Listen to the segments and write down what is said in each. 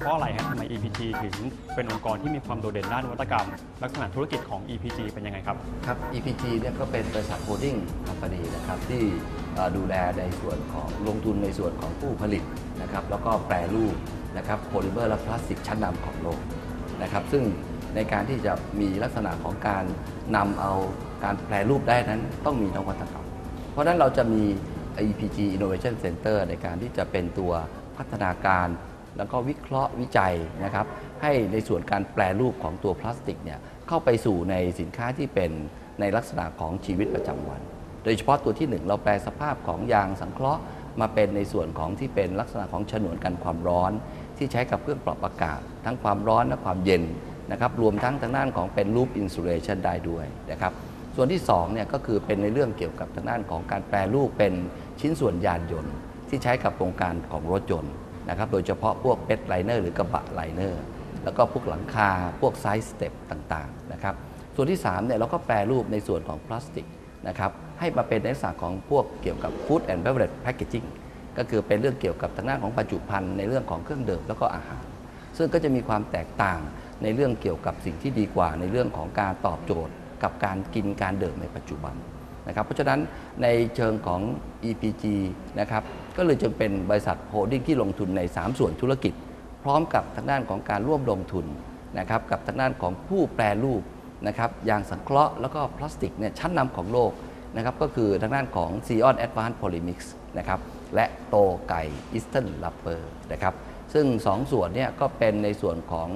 เพราะอะไรฮะทำไม EPG ถึงเป็นองค์กรที่มีความโดดเด่นด้านนวัตกรรม ลักษณะธุรกิจของ EPG เป็นยังไงครับ ครับ EPG เนี่ยก็เป็นบริษัทโฮลดิ้งค o ม p a n y นะครับที่เอ่อดูแลในส่วนของลงทุนในส่วนของผู้ผลิตนะครับแล้วก็แปรรูปนะครับโพลิเมอร์และพลาสติกชั้นนำของโลกนะครับซึ่งในการที่จะมีลักษณะของการนำเอาการแปรรูปได้นั้นต้องมีนวัตกรรม เพราะฉะนั้นเราจะมี EPG Innovation Center ในการที่จะเป็นตัวพัฒนาการ แล้วก็วิเคราะห์วิจัยนะครับให้ในส่วนการแปรรูปของตัวพลาสติกเนี่ยเข้าไปสู่ในสินค้าที่เป็นในลักษณะของชีวิตประจำวัน โดยเฉพาะตัวที่ 1 เราแปลสภาพของยางสังเคราะห์มาเป็นในส่วนของที่เป็นลักษณะของฉนวนกันความร้อน ที่ใช้กับเครื่องปรับอากาศ ทั้งความร้อนและความเย็นนะครับรวมทั้งทางด้านของเป็นรูปอินซูเลชันได้ด้วยนะครับ ส่วนที่2เนี่ยก็คือเป็นในเรื่องเกี่ยวกับทางด้านของการแปรรูปเป็นชิ้นส่วนยานยนต์ ที่ใช้กับโครงการของรถยนต์นะครับโดยเฉพาะพวกเ e ทไลเนอร์หรือกระบะไลเนอร์แล้วก็พวกหลังคาพวกไซส์สเต็ปต่างๆนะครับส่วนที่3เนี่ยเราก็แปรรูปในส่วนของพลาสติกนะครับให้มาเป็นในลักษณะของพวกเกี่ยวกับ Food and Beverage Packaging ก็คือเป็นเรื่องเกี่ยวกับทางด้านของบรรจุภัณฑ์ในเรื่องของเครื่องดื่มแล้วก็อาหาร ซึ่งก็จะมีความแตกต่างในเรื่องเกี่ยวกับสิ่งที่ดีกว่าในเรื่องของการตอบโจทย์ กับการกินการดื่มในปัจจุบันนะครับเพราะฉะนั้นในเชิงของ EPG นะครับก็เลยจึงเป็นบริษัทโฮลดิ้งที่ลงทุนใน 3 ส่วนธุรกิจ พร้อมกับทางด้านของการร่วมลงทุนนะครับกับทางด้านของผู้แปรรูปนะครับยางสังเคราะห์แล้วก็พลาสติกเนี่ยชั้นนำของโลกนะครับก็คือทางด้านของ z e o n Advanced Polymix นะครับและโตไก่ Eastern Rubber นะครับซึ่ง 2ส่วนเนี่ยก็เป็นในส่วนของ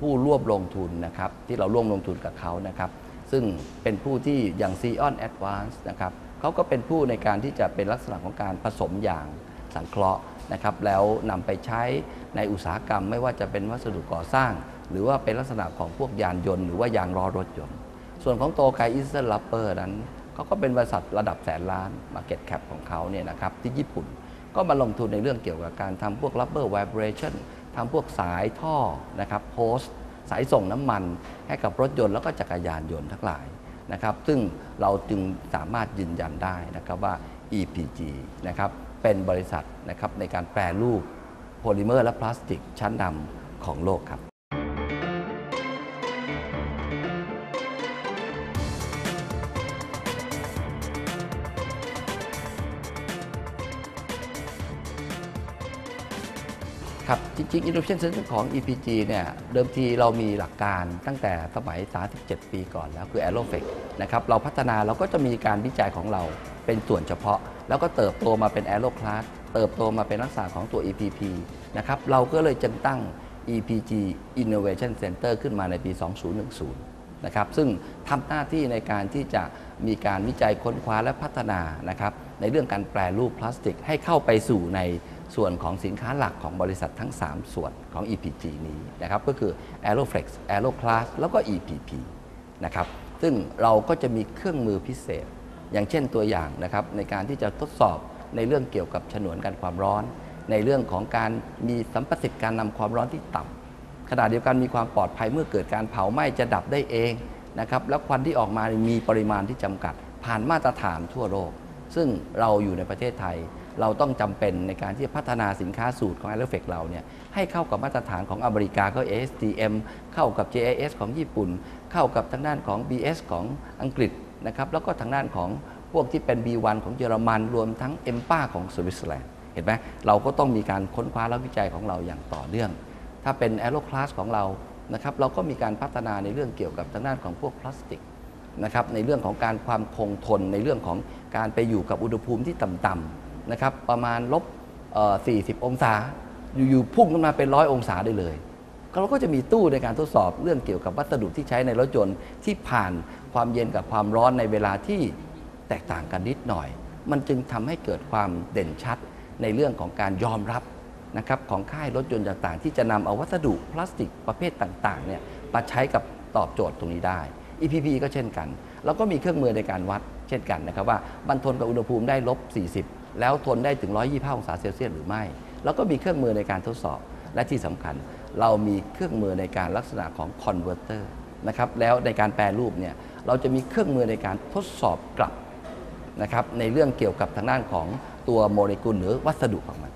ผู้ร่วมลงทุนนะครับที่เราร่วมลงทุนกับเขานะครับ ซึ่งเป็นผู้ที่อย่าง c อ o n Advance นะครับเขาก็เป็นผู้ในการที่จะเป็นลักษณะของการผสมอย่างสังเคราะห์นะครับ แล้วนำไปใช้ในอุตสาหกรรม ไม่ว่าจะเป็นวัสดุก่อสร้าง หรือว่าเป็นลักษณะของพวกยานยนต์หรือว่ายางล้อรถยนต์ ส่วนของโตไกอิสเซอร์ลัปเปอร์นั้นเขาก็เป็นบริษัทระดับแสนล้าน Market Cap ของเขาเนี่ยนะครับที่ญี่ปุ่น ก็มาลงทุนในเรื่องเกี่ยวกับการทำพวก rubber vibration ทำพวกสายท่อนะครับโพสต์สายส่งน้ำมันให้กับรถยนต์แล้วก็จักรยานยนต์ทั้งหลายนะครับ ซึ่งเราจึงสามารถยืนยันได้นะครับว่า EPG นะครับเป็นบริษัทนะครับในการแปรรูปโพลิเมอร์และพลาสติกชั้นนำของโลกครับ ครับจริงๆ Innovation Center ของ EPG เนี่ยเดิมทีเรามีหลักการตั้งแต่สมัย 37 ปีก่อนแล้วคือ Aeroflex นะครับเราพัฒนาเราก็จะมีการวิจัยของเราเป็นส่วนเฉพาะ แล้วก็เติบโตมาเป็น Aeroclass เติบโตมาเป็นลักษณะของตัว EPP นะครับเราก็เลยจึงตั้ง EPG Innovation Center ขึ้นมาในปี 2010 นะครับซึ่งทำหน้าที่ในการที่จะมีการวิจัยค้นคว้าและพัฒนานะครับในเรื่องการแปรรูปพลาสติกให้เข้าไปสู่ใน ส่วนของสินค้าหลักของบริษัททั้ง 3 ส่วนของ EPG นี้นะครับก็คือ Aeroflex Aeroclass แล้วก็ EPP นะครับซึ่งเราก็จะมีเครื่องมือพิเศษ อย่างเช่นตัวอย่างนะครับในการที่จะทดสอบในเรื่องเกี่ยวกับฉนวนกันความร้อน ในเรื่องของการมีสัมประสิทธิ์การนำความร้อนที่ต่ำขณะเดียวกันมีความปลอดภัยเมื่อเกิดการเผาไหม้จะดับได้เองนะครับแล้วควันที่ออกมามีปริมาณที่จำกัด ผ่านมาตรฐานทั่วโลก ซึ่งเราอยู่ในประเทศไทย เราต้องจำเป็นในการที่จะพัฒนาสินค้าสูตรของ a e r o f e c เราเนี่ยให้เข้ากับมาตรฐานของอเมริกาก็ ASTM เข้ากับ JIS ของญี่ปุ่น เข้ากับทางด้านของ BS ของอังกฤษนะครับแล้วก็ทางด้านของพวกที่เป็น B1 ของเยอรมันรวมทั้ง e m p a ของสวิตเซอร์แลนด์เห็นไหมเราก็ต้องมีการค้นคว้าและวิจัยของเราอย่างต่อเนื่อง ถ้าเป็น Aero Class ของเรานะครับเราก็มีการพัฒนาในเรื่องเกี่ยวกับทางด้านของพวกพลาสติกนะครับในเรื่องของการความคงทนในเรื่องของการไปอยู่กับอุณหภูมิที่ต่ำๆ นะครับประมาณลบเอ่อ40องศา อยู่ๆพุ่งขึ้นมาเป็นร้อยองศาได้เลยเราก็จะมีตู้ในการทดสอบเรื่องเกี่ยวกับวัสดุที่ใช้ในรถยนต์ที่ผ่านความเย็นกับความร้อนในเวลาที่แตกต่างกันนิดหน่อย มันจึงทำให้เกิดความเด่นชัดในเรื่องของการยอมรับนะครับของค่ายรถยนต์ต่างๆ ที่จะนำเอาวัสดุพลาสติกประเภทต่างๆเนี่ยมาใช้กับตอบโจทย์ตรงนี้ได้ EPP ก็เช่นกันเราก็มีเครื่องมือในการวัดเช่นกันนะครับว่าบรรทนกับอุณหภูมิได้ลบ40 แล้วทนได้ถึง 125 องศาเซลเซียสหรือไม่ แล้วก็มีเครื่องมือในการทดสอบ และที่สำคัญ เรามีเครื่องมือในการลักษณะของคอนเวอร์เตอร์นะครับ แล้วในการแปลรูปเนี่ย เราจะมีเครื่องมือในการทดสอบกลับนะครับ ในเรื่องเกี่ยวกับทางด้านของตัวโมเลกุลหรือวัสดุของมัน